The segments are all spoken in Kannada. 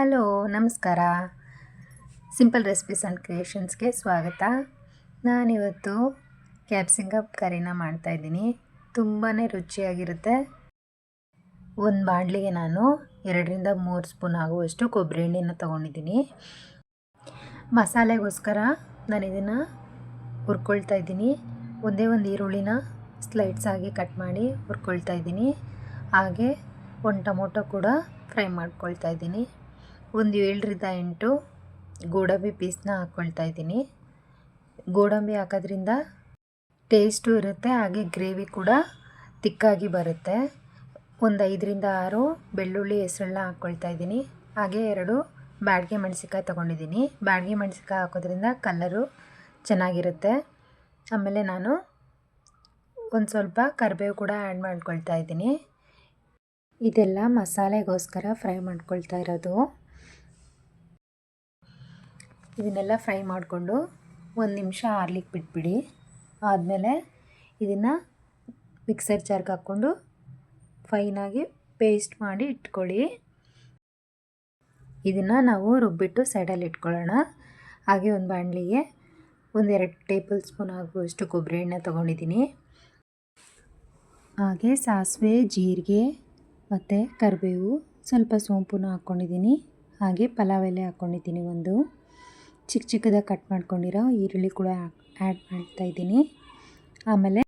ಹಲೋ, ನಮಸ್ಕಾರ. ಸಿಂಪಲ್ ರೆಸಿಪೀಸ್ ಆ್ಯಂಡ್ ಕ್ರಿಯೇಷನ್ಸ್ಗೆ ಸ್ವಾಗತ. ನಾನಿವತ್ತು ಕ್ಯಾಪ್ಸಿಂಗಪ್ ಕರಿನ ಮಾಡ್ತಾಯಿದ್ದೀನಿ ತುಂಬಾ ರುಚಿಯಾಗಿರುತ್ತೆ. ಒಂದು ಬಾಣಲಿಗೆ ನಾನು ಎರಡರಿಂದ ಮೂರು ಸ್ಪೂನ್ ಆಗುವಷ್ಟು ಕೊಬ್ಬರಿ ಎಣ್ಣೆನ ತೊಗೊಂಡಿದ್ದೀನಿ. ಮಸಾಲೆಗೋಸ್ಕರ ನಾನು ಇದನ್ನು ಹುರ್ಕೊಳ್ತಾ ಇದ್ದೀನಿ. ಒಂದೇ ಒಂದು ಈರುಳ್ಳಿನ ಸ್ಲೈಡ್ಸ್ ಆಗಿ ಕಟ್ ಮಾಡಿ ಹುರ್ಕೊಳ್ತಾ ಇದ್ದೀನಿ. ಹಾಗೆ ಒಂದು ಟೊಮೊಟೊ ಕೂಡ ಫ್ರೈ ಮಾಡ್ಕೊಳ್ತಾ ಇದ್ದೀನಿ. ಒಂದು ಏಳರಿಂದ ಎಂಟು ಗೋಡಂಬಿ ಪೀಸ್ನ ಹಾಕ್ಕೊಳ್ತಾ ಇದ್ದೀನಿ. ಗೋಡಂಬಿ ಹಾಕೋದ್ರಿಂದ ಟೇಸ್ಟು ಇರುತ್ತೆ, ಹಾಗೆ ಗ್ರೇವಿ ಕೂಡ ತಿಕ್ಕಾಗಿ ಬರುತ್ತೆ. ಒಂದು ಐದರಿಂದ ಆರು ಬೆಳ್ಳುಳ್ಳಿ ಹೆಸರನ್ನ ಹಾಕ್ಕೊಳ್ತಾ ಇದ್ದೀನಿ. ಹಾಗೆ ಎರಡು ಬ್ಯಾಡ್ಗೆ ಮೆಣಸಿಕಾಯಿ ತೊಗೊಂಡಿದ್ದೀನಿ. ಬ್ಯಾಡ್ಗೆ ಮೆಣಸಿಕಾಯಿ ಹಾಕೋದ್ರಿಂದ ಕಲ್ಲರು ಚೆನ್ನಾಗಿರುತ್ತೆ. ಆಮೇಲೆ ನಾನು ಒಂದು ಸ್ವಲ್ಪ ಕರಿಬೇವು ಕೂಡ ಆ್ಯಡ್ ಮಾಡ್ಕೊಳ್ತಾ ಇದ್ದೀನಿ. ಇದೆಲ್ಲ ಮಸಾಲೆಗೋಸ್ಕರ ಫ್ರೈ ಮಾಡ್ಕೊಳ್ತಾ ಇರೋದು. ಇದನ್ನೆಲ್ಲ ಫ್ರೈ ಮಾಡಿಕೊಂಡು ಒಂದು ನಿಮಿಷ ಆರ್ಲಿಕ್ಕೆ ಬಿಟ್ಬಿಡಿ. ಆದಮೇಲೆ ಇದನ್ನು ಮಿಕ್ಸರ್ ಜಾರ್ಗೆ ಹಾಕ್ಕೊಂಡು ಫೈನಾಗಿ ಪೇಸ್ಟ್ ಮಾಡಿ ಇಟ್ಕೊಳ್ಳಿ. ಇದನ್ನು ನಾವು ರುಬ್ಬಿಟ್ಟು ಸೈಡಲ್ಲಿ ಇಟ್ಕೊಳ್ಳೋಣ. ಹಾಗೆ ಒಂದು ಬಾಣಲಿಗೆ ಒಂದೆರಡು ಟೇಬಲ್ ಸ್ಪೂನ್ ಆಗುವಷ್ಟು ಕೊಬ್ಬರಿ ಎಣ್ಣೆ ತೊಗೊಂಡಿದ್ದೀನಿ. ಹಾಗೆ ಸಾಸಿವೆ, ಜೀರಿಗೆ ಮತ್ತು ಕರಿಬೇವು ಸ್ವಲ್ಪ ಸೋಂಪುನ ಹಾಕ್ಕೊಂಡಿದ್ದೀನಿ. ಹಾಗೆ ಪಲಾವ್ ಎಲೆ ಹಾಕ್ಕೊಂಡಿದ್ದೀನಿ ಒಂದು. ಚಿಕ್ಕ ಚಿಕ್ಕದಾಗಿ ಕಟ್ ಮಾಡ್ಕೊಂಡಿರೋ ಈರುಳ್ಳಿ ಕೂಡ ಆ್ಯಡ್ ಮಾಡ್ತಾಯಿದ್ದೀನಿ ಆಮೇಲೆ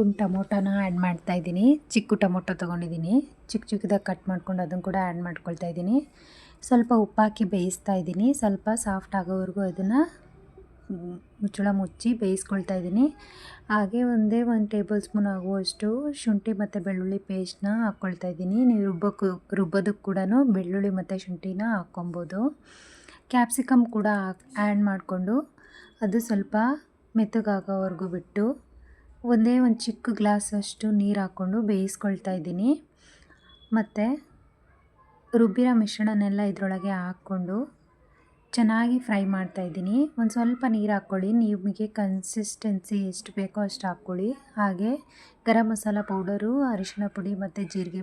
ಒಂದು ಟೊಮೊಟೊನ ಆ್ಯಡ್ ಮಾಡ್ತಾಯಿದ್ದೀನಿ ಚಿಕ್ಕ ಟೊಮೊಟೊ ತೊಗೊಂಡಿದ್ದೀನಿ. ಚಿಕ್ಕ ಚಿಕ್ಕದಾಗಿ ಕಟ್ ಮಾಡ್ಕೊಂಡು ಅದನ್ನು ಕೂಡ ಆ್ಯಡ್ ಮಾಡ್ಕೊಳ್ತಾ ಇದ್ದೀನಿ. ಸ್ವಲ್ಪ ಉಪ್ಪಾಕಿ ಬೇಯಿಸ್ತಾ ಇದ್ದೀನಿ. ಸ್ವಲ್ಪ ಸಾಫ್ಟ್ ಆಗೋವರೆಗೂ ಅದನ್ನು ಮುಚ್ಚಳ ಮುಚ್ಚಿ ಬೇಯಿಸ್ಕೊಳ್ತಾ ಇದ್ದೀನಿ. ಹಾಗೆ ಒಂದೇ ಒಂದು ಟೇಬಲ್ ಸ್ಪೂನ್ ಆಗುವಷ್ಟು ಶುಂಠಿ ಮತ್ತು ಬೆಳ್ಳುಳ್ಳಿ ಪೇಸ್ಟ್ನ ಹಾಕ್ಕೊಳ್ತಾ ಇದ್ದೀನಿ. ನೀವು ರುಬ್ಬಕ್ಕೆ ರುಬ್ಬೋದಕ್ಕೆ ಕೂಡ ಬೆಳ್ಳುಳ್ಳಿ ಮತ್ತು ಶುಂಠಿನ ಹಾಕ್ಕೊಬೋದು. ಕ್ಯಾಪ್ಸಿಕಮ್ ಕೂಡ ಆ್ಯಡ್ ಮಾಡಿಕೊಂಡು ಅದು ಸ್ವಲ್ಪ ಮೆತ್ತಗಾಗೋವರೆಗೂ ಬಿಟ್ಟು ಒಂದೇ ಒಂದು ಚಿಕ್ಕ ಗ್ಲಾಸಷ್ಟು ನೀರು ಹಾಕ್ಕೊಂಡು ಬೇಯಿಸ್ಕೊಳ್ತಾ ಇದ್ದೀನಿ. ಮತ್ತು ರುಬ್ಬಿರೋ ಮಿಶ್ರಣನೆಲ್ಲ ಇದರೊಳಗೆ ಹಾಕ್ಕೊಂಡು ಚೆನ್ನಾಗಿ ಫ್ರೈ ಮಾಡ್ತಾಯಿದ್ದೀನಿ ಒಂದು ಸ್ವಲ್ಪ ನೀರು ಹಾಕ್ಕೊಳ್ಳಿ. ನಿಮಗೆ ಕನ್ಸಿಸ್ಟೆನ್ಸಿ ಎಷ್ಟು ಬೇಕೋ ಅಷ್ಟು ಹಾಕ್ಕೊಳ್ಳಿ. ಹಾಗೆ ಗರಂ ಮಸಾಲ ಪೌಡರು, ಅರಿಶಿಣ ಪುಡಿ ಮತ್ತು ಜೀರಿಗೆ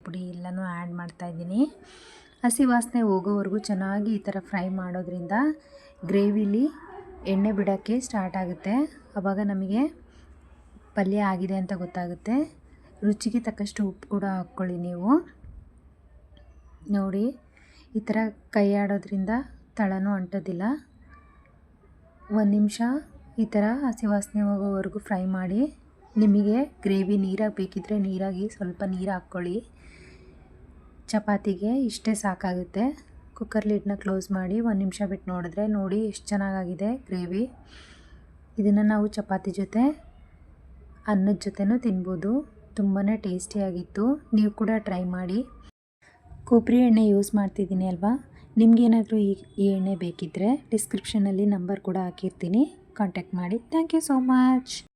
ಪುಡಿ ಎಲ್ಲನೂ ಆ್ಯಡ್ ಮಾಡ್ತಾಯಿದ್ದೀನಿ ಹಸಿ ವಾಸನೆ ಹೋಗೋವರೆಗೂ ಚೆನ್ನಾಗಿ ಈ ಥರ ಫ್ರೈ ಮಾಡೋದ್ರಿಂದ ಗ್ರೇವಿಲಿ ಎಣ್ಣೆ ಬಿಡೋಕ್ಕೆ ಸ್ಟಾರ್ಟ್ ಆಗುತ್ತೆ. ಆವಾಗ ನಮಗೆ ಪಲ್ಯ ಆಗಿದೆ ಅಂತ ಗೊತ್ತಾಗುತ್ತೆ. ರುಚಿಗೆ ತಕ್ಕಷ್ಟು ಉಪ್ಪು ಕೂಡ ಹಾಕ್ಕೊಳ್ಳಿ ನೀವು. ನೋಡಿ, ಈ ಥರ ಕೈ ಆಡೋದ್ರಿಂದ ತಳನೂ ಅಂಟೋದಿಲ್ಲ. ಒಂದು ನಿಮಿಷ ಈ ಥರ ಹಸಿ ವಾಸನೆ ಹೋಗೋವರೆಗೂ ಫ್ರೈ ಮಾಡಿ, ನಿಮಗೆ ಗ್ರೇವಿ ನೀರಾಗಿ ಬೇಕಿದ್ದರೆ ನೀರಾಗಿ ಸ್ವಲ್ಪ ನೀರು ಹಾಕ್ಕೊಳ್ಳಿ. ಚಪಾತಿಗೆ ಇಷ್ಟೇ ಸಾಕಾಗುತ್ತೆ. ಕುಕ್ಕರ್ ಲಿಡ್ನ ಕ್ಲೋಸ್ ಮಾಡಿ ಒಂದು ನಿಮಿಷ ಬಿಟ್ಟು ನೋಡಿದ್ರೆ ನೋಡಿ ಎಷ್ಟು ಚೆನ್ನಾಗಾಗಿದೆ ಗ್ರೇವಿ. ಇದನ್ನು ನಾವು ಚಪಾತಿ ಜೊತೆ, ಅನ್ನದ ಜೊತೆನೂ ತಿನ್ಬೋದು. ತುಂಬಾ ಟೇಸ್ಟಿಯಾಗಿತ್ತು ನೀವು ಕೂಡ ಟ್ರೈ ಮಾಡಿ. ಕೊಬ್ಬರಿ ಎಣ್ಣೆ ಯೂಸ್ ಮಾಡ್ತಿದ್ದೀನಿ ಅಲ್ವಾ? ನಿಮಗೇನಾದರೂ ಈ ಈ ಎಣ್ಣೆ ಬೇಕಿದ್ದರೆ ಡಿಸ್ಕ್ರಿಪ್ಷನಲ್ಲಿ ನಂಬರ್ ಕೂಡ ಹಾಕಿರ್ತೀನಿ. ಕಾಂಟ್ಯಾಕ್ಟ್ ಮಾಡಿ. Thank you so much.